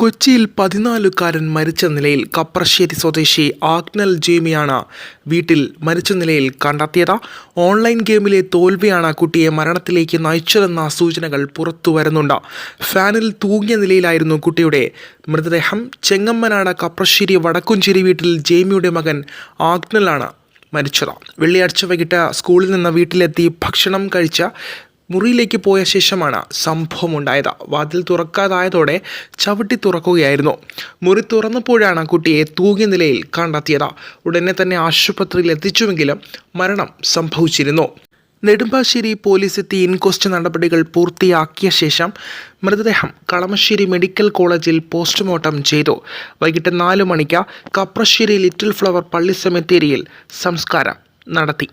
കൊച്ചിയിൽ പതിനാലുകാരൻ മരിച്ച നിലയിൽ കപ്രശ്ശേരി സ്വദേശി ആഗ്നൽ ജേമിയാണ് വീട്ടിൽ മരിച്ച നിലയിൽ കണ്ടെത്തിയത്. ഓൺലൈൻ ഗെയിമിലെ തോൽവിയാണ് കുട്ടിയെ മരണത്തിലേക്ക് നയിച്ചതെന്ന സൂചനകൾ പുറത്തു വരുന്നുണ്ട്. ഫാനിൽ തൂങ്ങിയ നിലയിലായിരുന്നു കുട്ടിയുടെ മൃതദേഹം. ചെങ്ങമ്മനാട് കപ്രശ്ശേരി വടക്കുംചേരി വീട്ടിൽ ജേമിയുടെ മകൻ ആഗ്നലാണ് മരിച്ചത്. വെള്ളിയാഴ്ച വൈകിട്ട് സ്കൂളിൽ നിന്ന് വീട്ടിലെത്തി ഭക്ഷണം കഴിച്ച മുറിയിലേക്ക് പോയ ശേഷമാണ് സംഭവം ഉണ്ടായത് വാതിൽ തുറക്കാതായതോടെ ചവിട്ടി തുറക്കുകയായിരുന്നു. മുറി തുറന്നപ്പോഴാണ് കുട്ടിയെ തൂങ്ങിയ നിലയിൽ കണ്ടെത്തിയത്. ഉടനെ തന്നെ ആശുപത്രിയിൽ എത്തിച്ചുവെങ്കിലും മരണം സംഭവിച്ചിരുന്നു. നെടുമ്പാശ്ശേരി പോലീസ് എത്തി ഇൻക്വസ്റ്റ് നടപടികൾ പൂർത്തിയാക്കിയ ശേഷം മൃതദേഹം കളമശ്ശേരി മെഡിക്കൽ കോളേജിൽ പോസ്റ്റ്മോർട്ടം ചെയ്തു. വൈകിട്ട് നാല് മണിക്ക് കപ്രശ്ശേരി ലിറ്റിൽ ഫ്ലവർ പള്ളി സെമിത്തേരിയിൽ സംസ്കാരം നടത്തി.